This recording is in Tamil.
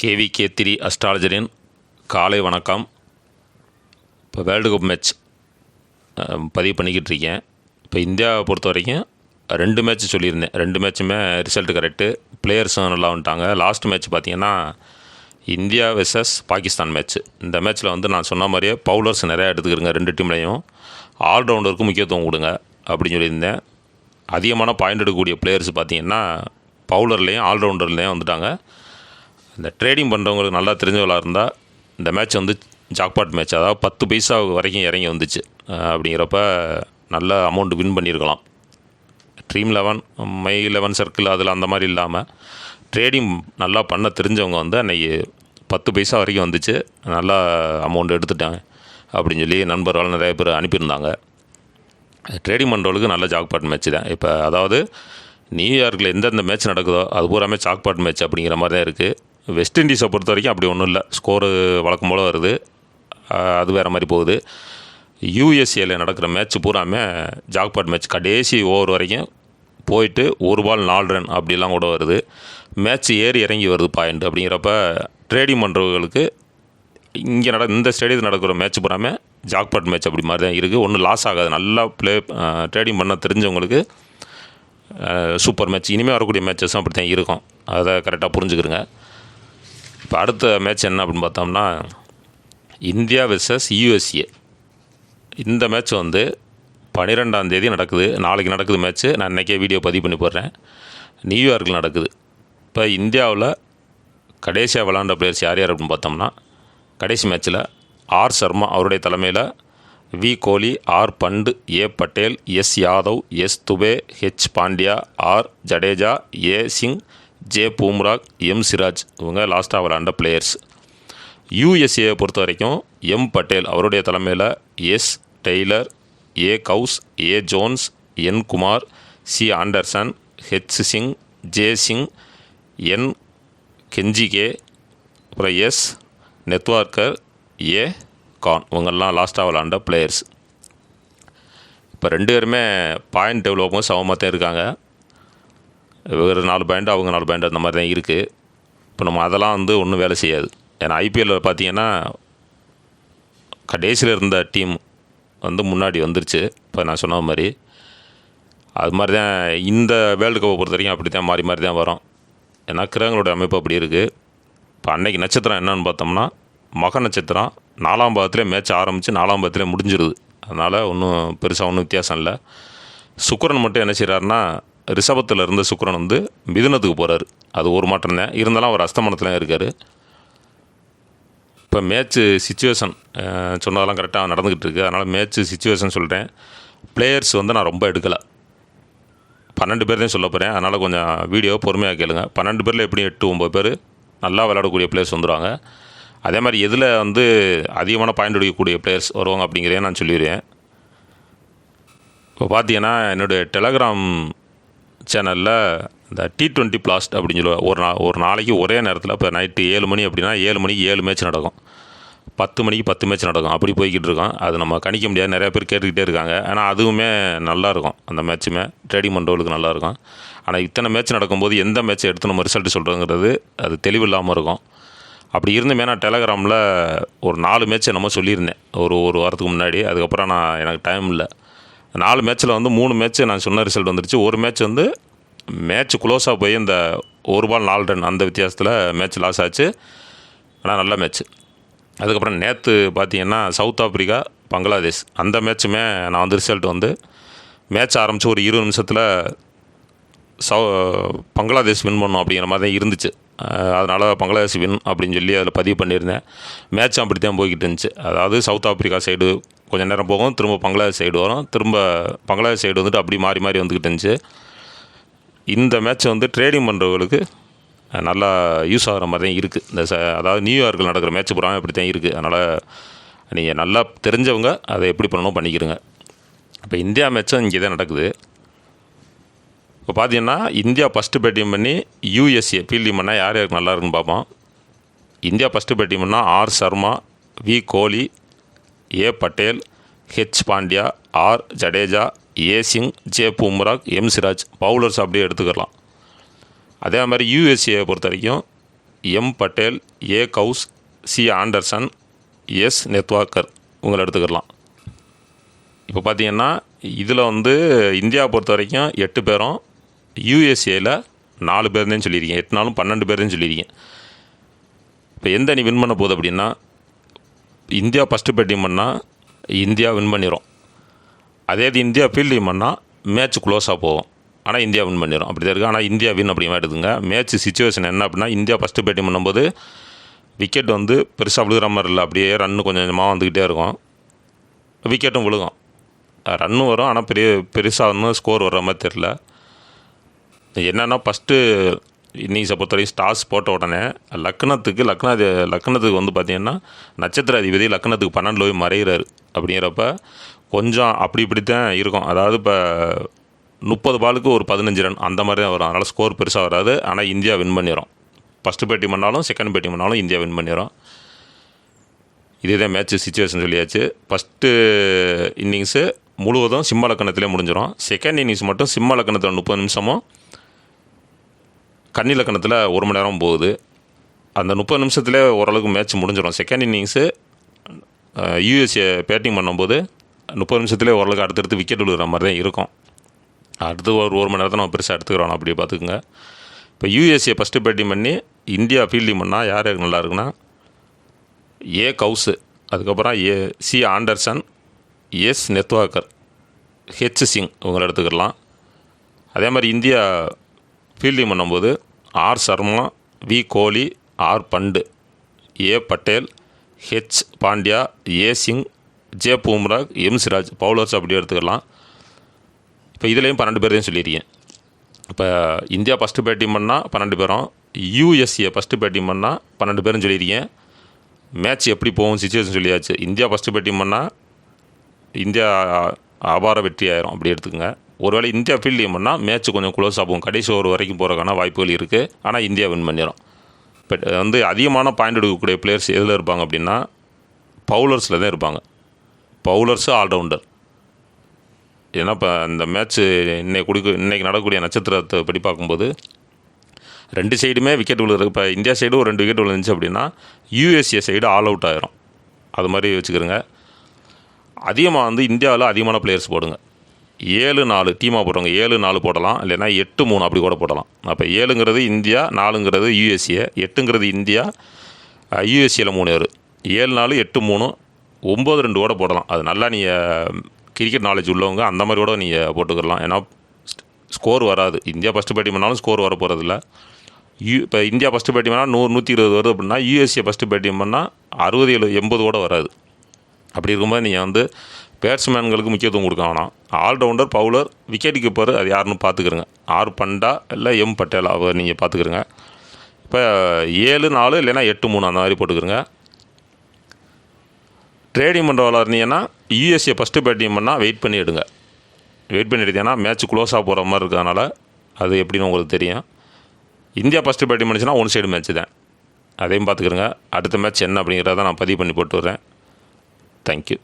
கேவி த்ரீ அஸ்ட்ராலஜரின் காலை வணக்கம். இப்போ வேர்ல்டு கப் மேட்ச் பதிவு பண்ணிக்கிட்டு இருக்கேன். இப்போ இந்தியாவை பொறுத்த வரைக்கும் ரெண்டு மேட்ச் சொல்லியிருந்தேன். ரெண்டு மேட்சுமே ரிசல்ட் கரெக்டு பிளேயர்ஸும் நல்லா வந்துட்டாங்க. லாஸ்ட் மேட்ச் பார்த்தீங்கன்னா இந்தியா வெர்சஸ் பாகிஸ்தான் மேட்ச் இந்த மேட்ச்சில் வந்து நான் சொன்ன மாதிரியே பவுலர்ஸ் நிறையா எடுத்துக்கிறங்க ரெண்டு டீம்லேயும் ஆல்ரவுண்டருக்கு முக்கியத்துவம் கொடுங்க அப்படின்னு சொல்லியிருந்தேன். அதிகமான பாயிண்ட் எடுக்கக்கூடிய பிளேயர்ஸ் பார்த்தீங்கன்னா பவுலர்லேயும் ஆல்ரவுண்டர்லேயும் வந்துட்டாங்க. இந்த ட்ரேடிங் பண்ணுறவங்களுக்கு நல்லா தெரிஞ்சவளாக இருந்தால் இந்த மேட்ச் வந்து ஜாக்பாட் மேட்ச் அதாவது பத்து பைசா வரைக்கும் இறங்கி வந்துச்சு. அப்படிங்கிறப்ப நல்ல அமௌண்ட் வின் பண்ணியிருக்கலாம் Dream Eleven My Eleven Circle அதில் அந்த மாதிரி இல்லாமல் ட்ரேடிங் நல்லா பண்ண தெரிஞ்சவங்க வந்து அன்றைக்கி பத்து பைசா வரைக்கும் வந்துச்சு. நல்லா அமௌண்ட் எடுத்துட்டேன் அப்படின்னு சொல்லி நண்பர்கள் நிறைய பேர் அனுப்பியிருந்தாங்க. ட்ரேடிங் பண்ணுறவங்களுக்கு நல்ல ஜாக்பாட் மேட்ச் தான். இப்போ அதாவது நியூயார்க்கில் எந்தெந்த மேட்ச் நடக்குதோ அது பூராமே ஜாக்பாட் மேட்ச் அப்படிங்கிற மாதிரி தான் இருக்குது வெஸ்ட் இண்டீஸை பொறுத்த வரைக்கும் அப்படி ஒன்றும் இல்லை. ஸ்கோரு வழக்கம் போல் வருது. அது வேறு மாதிரி போகுது. யூஎஸ்ஏல நடக்கிற மேட்ச் பூராமே ஜாக்பாட் மேட்ச் கடைசி ஓவர் வரைக்கும் போயிட்டு ஒரு பால் நாலு ரன் அப்படிலாம் கூட வருது. மேட்ச் ஏறி இறங்கி வருது பாயிண்ட் அப்படிங்கிறப்ப ட்ரேடிங் பண்ணுறவங்களுக்கு இங்கே நட இந்த ஸ்டேடியத்தில் நடக்கிற மேட்ச் பூராமே ஜாக்பாட் மேட்ச் அப்படி மாதிரி தான் இருக்குது ஒன்றும் லாஸ் ஆகாது. நல்லா ப்ளே ட்ரேடிங் பண்ண தெரிஞ்சவங்களுக்கு சூப்பர் மேட்ச் இனிமேல் வரக்கூடிய மேட்சஸும் அப்படி தான் இருக்கும். அதை கரெக்டாக புரிஞ்சுக்கிறேங்க இப்போ அடுத்த மேட்ச் என்ன அப்படின்னு பார்த்தோம்னா இந்தியா வெர்சஸ் யூஎஸ்ஏ இந்த மேட்ச் வந்து பன்னிரெண்டாம் தேதி நடக்குது. நாளைக்கு நடக்குது மேட்ச்சு நான் இன்றைக்கே வீடியோ பதிவு பண்ணி போடுறேன். நியூயார்க்கில் நடக்குது. இப்போ இந்தியாவில் கடைசியாக விளாண்ட பிளேயர்ஸ் யார் யார் அப்படின்னு பார்த்தோம்னா கடைசி மேட்ச்சில் ஆர் சர்மா அவருடைய தலைமையில் V Kohli R Pant A Patel S Yadav S Dube H Pandya R Jadeja A Singh J Bumrah M Siraj இவங்க லாஸ்ட்டாக விளாண்ட பிளேயர்ஸ் யூஎஸ்ஏ பொறுத்த வரைக்கும் எம் பட்டேல் அவருடைய தலைமையில் S Taylor A Gous A Jones N Kumar C Anderson H Singh J Singh N Kenjige அப்புறம் எஸ் நெட்வார்க்கர் ஏ கான். இவங்கெல்லாம் லாஸ்ட்டாக விளாண்ட பிளேயர்ஸ் இப்போ ரெண்டு பேருமே பாயிண்ட் டெவலப்பும் சமமாக தான் இருக்காங்க. வேறு நாலு பாயிண்ட் அவங்க நாலு பாயிண்ட் அந்த மாதிரி தான் இருக்குது இப்போ நம்ம அதெல்லாம் வந்து ஒன்றும் வேலை செய்யாது. ஏன்னா ஐபிஎல்லில் பார்த்தீங்கன்னா கடைசியில் இருந்த டீம் வந்து முன்னாடி வந்துருச்சு. இப்போ நான் சொன்ன மாதிரி. அது மாதிரி தான் இந்த வேர்ல்டு கப்பை பொறுத்த வரைக்கும் அப்படி தான் மாறி மாறி தான் வரும். ஏன்னா கிரகங்களோட அமைப்பு அப்படி இருக்குது இப்போ அன்னைக்கு நட்சத்திரம் என்னன்னு பார்த்தோம்னா மக நட்சத்திரம் நாலாம் பாதத்துலேயே மேட்ச் ஆரம்பித்து நாலாம் பாதத்துலேயே முடிஞ்சிருது. அதனால் ஒன்றும் பெருசாக ஒன்றும் வித்தியாசம் இல்லை. சுக்கரன் மட்டும் என்ன செய்கிறாருன்னா ரிஷபத்தில் இருந்த சுக்கரன் வந்து மிதுனத்துக்கு போகிறாரு அது ஒரு மாற்றம் தான் இருந்தாலும் அவர் அஸ்தமனத்தில் இருக்கார். இப்போ மேட்ச்சு சுச்சுவேஷன் சொன்னதெல்லாம் கரெக்டாக நடந்துக்கிட்டு இருக்குது அதனால் மேட்ச்சு சுச்சுவேஷன் சொல்கிறேன் பிளேயர்ஸ் வந்து நான் ரொம்ப எடுக்கலை. பன்னெண்டு பேர் தான் சொல்ல போகிறேன் அதனால் கொஞ்சம் வீடியோ பொறுமையாக கேளுங்க. பன்னெண்டு பேரில் எப்படி எட்டு ஒம்பது பேர் நல்லா விளையாடக்கூடிய பிளேயர்ஸ் வந்துடுவாங்க அதே மாதிரி எதில் வந்து அதிகமான பாயிண்ட் அடிக்கக்கூடிய பிளேயர்ஸ் வருவாங்க அப்படிங்கிறதையும் நான் சொல்லிடுவேன் இப்போ பார்த்தீங்கன்னா என்னுடைய டெலகிராம் சேனலில் இந்த டி ட்வெண்ட்டி பிளாஸ்ட் அப்படின்னு சொல்லுவாங்க. ஒரு நா ஒரு நாளைக்கு ஒரே நேரத்தில் இப்போ நைட்டு ஏழு மணி அப்படின்னா ஏழு மணிக்கு ஏழு மேட்ச் நடக்கும். பத்து மணிக்கு பத்து மேட்ச் நடக்கும். அப்படி போய்கிட்டு இருக்கோம். அது நம்ம கணிக்க முடியாது. நிறையா பேர் கேட்டுக்கிட்டே இருக்காங்க. ஆனால் அதுவுமே நல்லா இருக்கும். அந்த மேட்ச்சுமே ட்ரேடிங் பண்ணுறவங்களுக்கு நல்லாயிருக்கும் ஆனால் இத்தனை மேட்ச் நடக்கும்போது எந்த மேட்ச்சை எடுத்து நம்ம ரிசல்ட் சொல்கிறோங்கிறது அது தெளிவில்லாமல் இருக்கும். அப்படி இருந்துமே நான் டெலகிராமில் ஒரு நாலு மேட்ச் என்னமோ சொல்லியிருந்தேன். ஒரு ஒரு வாரத்துக்கு முன்னாடி. அதுக்கப்புறம் நான் எனக்கு டைம் இல்லை. நாலு மேட்ச்சில் வந்து மூணு மேட்ச் நான் சொன்ன ரிசல்ட் வந்துருச்சு. ஒரு மேட்ச் வந்து மேட்ச் க்ளோஸாக போய் இந்த ஒரு பால் நாலு ரன் அந்த வித்தியாசத்தில் மேட்ச் லாஸ் ஆச்சு. ஆனால் நல்ல மேட்ச் அதுக்கப்புறம் நேற்று பார்த்தீங்கன்னா சவுத் ஆப்ரிக்கா பங்களாதேஷ் அந்த மேட்ச்சுமே நான் வந்து ரிசல்ட் வந்து மேட்ச் ஆரம்பித்து ஒரு இருபது நிமிஷத்தில் சவு பங்களாதேஷ் வின் பண்ணும் அப்படிங்கிற மாதிரி தான் இருந்துச்சு. அதனால் பங்களாதேஷ் வின் அப்படின்னு சொல்லி அதில் பதிவு பண்ணியிருந்தேன். மேட்சும் அப்படி தான் போய்கிட்டு இருந்துச்சு. அதாவது சவுத் ஆப்பிரிக்கா சைடு கொஞ்சம் நேரம் போகும் திரும்ப பங்களாதேஷ் சைடு வரும். திரும்ப பங்களாதேஷ் சைடு வந்துட்டு அப்படி மாறி மாறி வந்துக்கிட்டு இருந்துச்சு. இந்த மேட்ச்சை வந்து ட்ரேடிங் பண்ணுறவங்களுக்கு நல்லா யூஸ் ஆகிற மாதிரி தான் இருக்குது இந்த ச அதாவது நியூயார்க்கில் நடக்கிற மேட்ச் பூராமே இப்படி தான் இருக்குது அதனால் நீங்கள் நல்லா தெரிஞ்சவங்க அதை எப்படி பண்ணணும் பண்ணிக்கிறங்க இப்போ இந்தியா மேட்சும் இங்கே தான் நடக்குது. இப்போ பார்த்தீங்கன்னா இந்தியா ஃபஸ்ட்டு பேட்டிங் பண்ணி யூஎஸ்ஏ ஃபீல்டிங் பண்ணால் யார் யாருக்கு நல்லா இருக்குன்னு பார்ப்போம் இந்தியா ஃபஸ்ட்டு பேட்டிங் பண்ணால் R Sharma V Kohli A Patel H Pandya R Jadeja A Singh J Bumrah M Siraj bowlers அப்படியே எடுத்துக்கலாம். அதே மாதிரி யூஎஸ்ஏ பொறுத்த வரைக்கும் M Patel A Gous C Anderson S Netravalkar உங்களை எடுத்துக்கலாம். இப்போ பார்த்தீங்கன்னா இதில் வந்து இந்தியா பொறுத்த வரைக்கும் எட்டு பேரும் யூஎஸ்ஏல நாலு பேர் தான் சொல்லியிருக்கேன் எட்டு நாளும் பன்னெண்டு பேர் தான் சொல்லியிருக்கேன் இப்போ எந்த அணி வின் பண்ண போகுது அப்படின்னா இந்தியா ஃபஸ்ட்டு பேட்டிங் பண்ணால் இந்தியா வின் பண்ணிடும் அதே இது இந்தியா ஃபீல்டிங் பண்ணால் மேட்ச் க்ளோஸாக போகும். ஆனால் இந்தியா வின் பண்ணிடும் அப்படி தான் இருக்குது ஆனால் இந்தியா வின் அப்படி எடுத்துங்க மேட்ச் சுச்சுவேஷன் என்ன அப்படின்னா இந்தியா ஃபஸ்ட்டு பேட்டிங் பண்ணும்போது விக்கெட் வந்து பெருசாக விழுகிற மாதிரி இல்லை. அப்படியே ரன்னு கொஞ்சம் கொஞ்சமாக வந்துக்கிட்டே இருக்கும். விக்கெட்டும் விழுகும். ரன்னும் வரும். ஆனால் பெரிய பெருசாக ஒன்றும் ஸ்கோர் வர்ற மாதிரி தெரில என்னென்னா ஃபஸ்ட்டு இன்னிங்ஸை பொறுத்தவரைக்கும் ஸ்டார்ஸ் போட்ட உடனே லக்னத்துக்கு லக்னா லக்னத்துக்கு வந்து பார்த்தீங்கன்னா நட்சத்திர அதிபதி லக்னத்துக்கு பன்னெண்டு போய் மறைகிறாரு அப்படிங்கிறப்ப கொஞ்சம் அப்படி இப்படி தான் இருக்கும். அதாவது இப்போ முப்பது பாலுக்கு ஒரு பதினஞ்சு ரன். அந்த மாதிரி தான் வரும். அதனால் ஸ்கோர் பெருசாக வராது. ஆனால் இந்தியா வின் பண்ணிடும் ஃபஸ்ட்டு பேட்டிங் பண்ணாலும் செகண்ட் பேட்டிங் பண்ணாலும் இந்தியா வின் பண்ணிடும் இதே மேட்ச் சுச்சுவேஷன் சொல்லியாச்சு. ஃபஸ்ட்டு இன்னிங்ஸு முழுவதும் சிம்ம லக்கணத்திலே முடிஞ்சிடும் செகண்ட் இன்னிங்ஸ் மட்டும் சிம்ம லக்கணத்தில் முப்பது நிமிஷமும் கண்ணிலக்கணத்தில் ஒரு மணி நேரம் போகுது. அந்த முப்பது நிமிஷத்துலேயே ஓரளவுக்கு மேட்ச் முடிஞ்சிடும். செகண்ட் இன்னிங்ஸு யூஎஸ்ஏ பேட்டிங் பண்ணும்போது முப்பது நிமிஷத்துலேயே ஓரளவுக்கு அடுத்தடுத்து விக்கெட் விழுகிற மாதிரி தான் இருக்கும். அடுத்து ஒரு ஒரு மணி நேரத்தை நம்ம பெருசாக எடுத்துக்கிறோம். அப்படி பார்த்துக்குங்க. இப்போ யூஎஸ்ஏ ஃபஸ்ட்டு பேட்டிங் பண்ணி இந்தியா ஃபீல்டிங் பண்ணால் யார் யாருக்கு நல்லா இருக்குன்னா ஏ கவுஸு அதுக்கப்புறம் A C Anderson S Netravalkar H Singh இவங்களை எடுத்துக்கிடலாம் அதே மாதிரி இந்தியா ஃபீல்டிங் பண்ணும்போது R Sharma V Kohli R Pant A Patel H Pandya A Singh J Bumrah M Siraj bowlers அப்படி எடுத்துக்கலாம். இப்போ இதுலேயும் பன்னெண்டு பேரையும் சொல்லியிருக்கேன். இப்போ இந்தியா ஃபஸ்ட்டு பேட்டிங் பண்ணால் பன்னெண்டு பேரும் யூஎஸ்ஏ ஃபஸ்ட்டு பேட்டிங் பண்ணால் பன்னெண்டு பேரும் சொல்லியிருக்கேன். மேட்ச் எப்படி போகும் சுச்சுவேஷன் சொல்லியாச்சு. இந்தியா ஃபஸ்ட்டு பேட்டிங் பண்ணால் இந்தியா அபார வெற்றி ஆயிரும். அப்படி எடுத்துக்கோங்க. ஒருவேளை இந்தியா ஃபீல்டிங் பண்ணால் மேட்ச் கொஞ்சம் க்ளோஸ் ஆகும். கடைசி ஓவர் வரைக்கும் போகிறக்கான வாய்ப்புகள் இருக்குது ஆனால் இந்தியா வின் பண்ணிடும் பட் வந்து அதிகமான பாயிண்ட் எடுக்கக்கூடிய பிளேயர்ஸ் எதில் இருப்பாங்க அப்படின்னா பவுலர்ஸில் தான் இருப்பாங்க. பவுலர்ஸு ஆல்ரவுண்டர் ஏன்னா இப்போ இந்த மேட்ச்சு இன்னைக்கு கொடுக்க இன்றைக்கி நடக்கக்கூடிய நட்சத்திரத்தை படி பார்க்கும்போது ரெண்டு சைடுமே விக்கெட் விழுகிறது இப்போ இந்தியா சைடு ஒரு ரெண்டு விக்கெட் விழுந்துச்சு அப்படின்னா யூஎஸ்ஏ சைடு ஆல் அவுட் ஆயிரும். அது மாதிரி வச்சுக்கிறோங்க. அதிகமாக வந்து இந்தியாவில் அதிகமான பிளேயர்ஸ் போடுங்க. ஏழு நாலு டீமாக போடுறவங்க ஏழு நாலு போடலாம் இல்லைன்னா எட்டு மூணு அப்படி கூட போடலாம். அப்போ ஏழுங்கிறது இந்தியா நாலுங்கிறது யூஎஸ்ஏ எட்டுங்கிறது இந்தியா யூஎஸ்ஏல மூணு பேர். ஏழு நாலு எட்டு மூணு ஒம்பது ரெண்டு கூட போடலாம். அது நல்லா நீங்கள் கிரிக்கெட் நாலேஜ் உள்ளவங்க அந்த மாதிரி கூட நீங்கள் போட்டுக்கிடலாம் ஏன்னா ஸ்கோர் வராது. இந்தியா ஃபஸ்ட்டு பேட்டிங் பண்ணாலும் ஸ்கோர் வர போகிறதில்ல யூ இப்போ இந்தியா ஃபஸ்ட்டு பேட்டிங் பண்ணால் நூறு நூற்றி இருபது வருது அப்படின்னா யூஎஸ்ஏ ஃபஸ்ட்டு பேட்டிங் பண்ணால் அறுபது ஏழு எண்பது கூட வராது. அப்படி இருக்கும்போது நீங்கள் வந்து பேட்ஸ்மேன்களுக்கு முக்கியத்துவம் கொடுக்க வேணாம். ஆல்ரவுண்டர் பவுலர் விக்கெட் கீப்பர் அது யாருன்னு பார்த்துக்கிறங்க ஆர் பண்டா இல்லை எம் பட்டேல் அவர் நீங்கள் பார்த்துக்கிறங்க இப்போ ஏழு நாலு இல்லைன்னா எட்டு மூணு அந்த மாதிரி போட்டுக்கிறங்க ட்ரேடிங் பண்ணுறவளாக இருந்தீங்கன்னா யூஎஸ்ஏ ஃபஸ்ட்டு பேட்டிங் பண்ணால் வெயிட் பண்ணி எடுங்க. வெயிட் பண்ணி எடுத்தீங்கன்னா மேட்ச் க்ளோஸாக போகிற மாதிரி இருக்கிறதுனால அது எப்படின்னு உங்களுக்கு தெரியும். இந்தியா ஃபஸ்ட்டு பேட்டிங் பண்ணிச்சுன்னா ஒன் சைடு மேட்ச் தான். அதையும் பார்த்துக்கிறங்க அடுத்த மேட்ச் என்ன அப்படிங்கிறத நான் பதிவு பண்ணி போட்டு வரேன் தேங்க்யூ